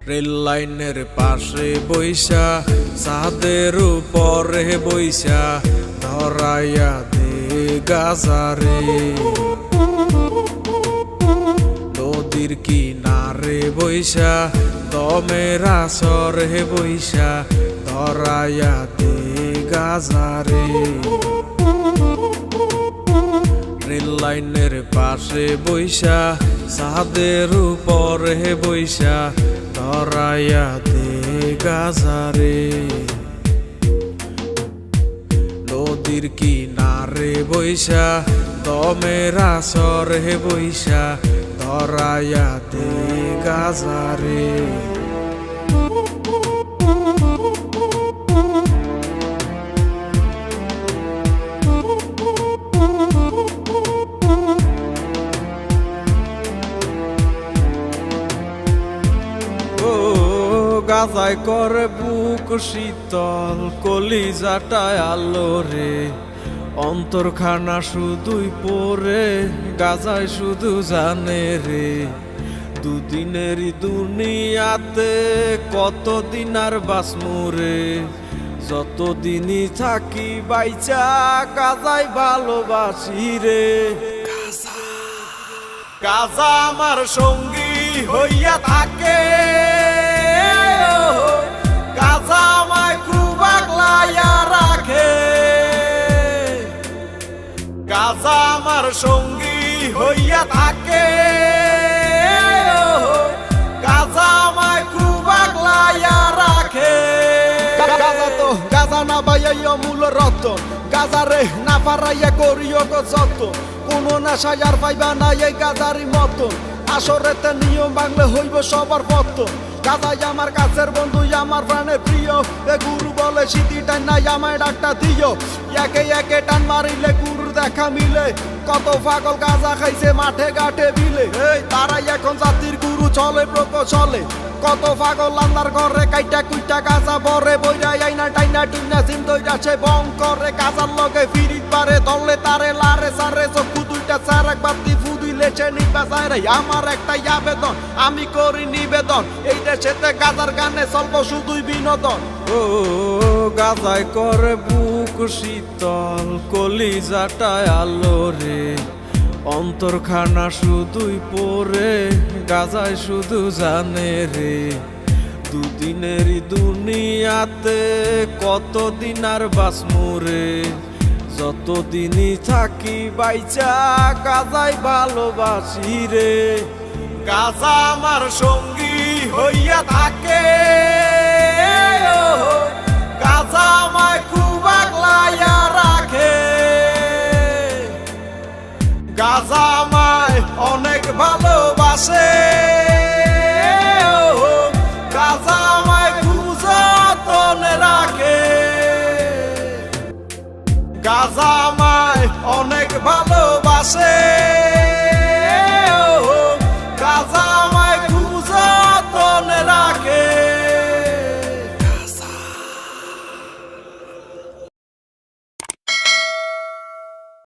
Rail লাইনের পাশে বৈশা সাদের উপরে বৈশা ধরাইয়া দে গাজারে। নদীর কিনারে বৈশা দমের আসরে বৈশা ধরাইয়া দে গাজারে। রেল লাইনের পাশে বৈশা সাদের উপরে বৈশা ধরাইয়া দে গাজারে। নদীর কিনারে বৈশা দমের আসরে বৈশা ধরাইয়া দে গাজারে গাজায় করে বুক শীতল কলিজাটায় আলো অন্তরখানা শুধুই পরে, গাজায় শুধু জানে রে। দুদিনেরই দুনিয়াতে কতদিন আর বাসমুরে যতদিনই থাকি বাইচা, গাজায় ভালোবাসি রে। গাজা আমার সঙ্গী হইয়া থাকে। আমার সঙ্গী হইয়া থাকে। গাজা আমায় খুব আগলাইয়া রাখে। গাজা তো, গাজা না বাইয়া মূল রতন গাজা রে, না পারাইয়া করিও গো যত কোনো নেশায় আর পাইবা না এই গাজারি মতন আসরেতে নিয়ম বাংলে হইব সবার পতন গাজাই আমার কাছের বন্ধু আমার প্রাণের প্রিয়। এ গুরু বলে সিটি টান নাই আমায় ডাকটা দিও। একে একে টান মারিলে গুরুর দেখা মিলে। কত পাগল গাজা খাইছে, মাঠে ঘাটে বিলে এই তারাই এখন জাতির গুরু, চলে প্রক চলে কত পাগল আন্দার ঘরে, কাইটা কুইটা গাজা বরে। বইরা আইনা টাইনা টুইনা সিম দইরাছে বং করে। গাজার লগে ফিরিত পারে দলে তারে, লারে সারে, চক্ষু দুইটা চার এক নিবা সারে আমার একটাই আবেদন, আমি করি নিবেদন। এই দেশেতে গাজার গানে চলবো শুধুই বিনোদন। ও, গাজায় করে বুক শীতল কলিজাটায় আলো রে। অন্তরখানা শুধুই পরে, গাজায় শুধু জানে রে। দুদিনেরই দুনিয়াতে কতদিন আর বাসমুরে যতদিনই থাকি বাইচা গাজায় ভালোবাসি রে। গাজা আমার সঙ্গী হইয়া থাকে। গাজা আমায় খুব আগলাইয়া রাখে। গাজা আমায় অনেক ভালোবাসে। আমায় অনেক ভালোবাসে।